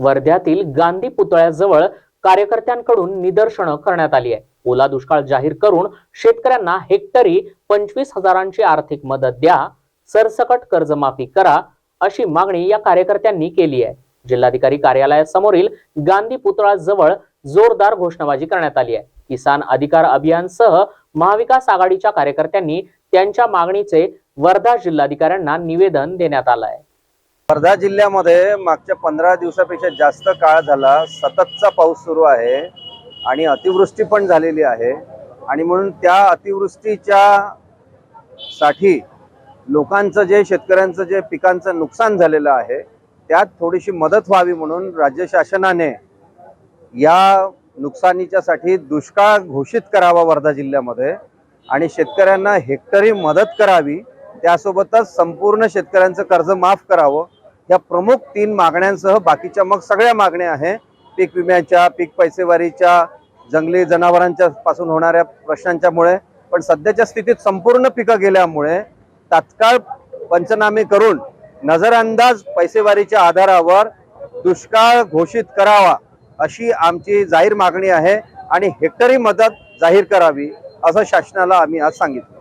वर्ध्यातील गांधी पुतळ्याजवळ कार्यकर्त्यांकडून निदर्शनं करण्यात आली आहे ओला दुष्काळ जाहीर करून शेतकऱ्यांना हेक्टरी पंचवीस हजारांची आर्थिक मदत द्या सरसकट कर्जमाफी करा अशी मागणी या कार्यकर्त्यांनी केली आहे. जिल्हाधिकारी कार्यालयासमोरील गांधी पुतळाजवळ जोरदार घोषणाबाजी करण्यात आली आहे. किसान अधिकार अभियानसह महाविकास आघाडीच्या कार्यकर्त्यांनी त्यांच्या मागणीचे वर्धा जिल्हाधिकाऱ्यांना निवेदन देण्यात आलं आहे. वर्धा जिल्ह्यामध्ये मागच्या पंधरा दिवसापेक्षा जास्त काळ झाला. सततचा पाऊस सुरू आहे आणि अतिवृष्टी पण झालेली आहे. आणि म्हणून त्या अतिवृष्टीच्या साठी लोकांचं जे शेतकऱ्यांचं जे पिकांचं नुकसान झालेलं आहे त्यात थोडीशी मदत व्हावी म्हणून राज्य शासनाने या नुकसानीच्यासाठी दुष्काळ घोषित करावा वर्धा जिल्ह्यामध्ये आणि शेतकऱ्यांना हेक्टरी मदत करावी. त्यासोबतच संपूर्ण शेतकऱ्यांचं कर्ज माफ करावं. या प्रमुख तीन मागण्यांसह बाकीच्या मग सगळ्या मागण्या आहे पीक विम्याच्या पीक पैसेवारीच्या जंगली जनावरांच्या पासून होणाऱ्या प्रश्नांच्यामुळे पण सध्याच्या स्थितीत संपूर्ण पिकं गेल्यामुळे तात्काळ पंचनामे करून नजरअंदाज पैसेवारीच्या आधारावर दुष्काळ घोषित करावा अशी आमची जाहीर मागणी आहे आणि हेक्टरी मदत जाहीर करावी असं शासनाला आम्ही आज सांगितलं.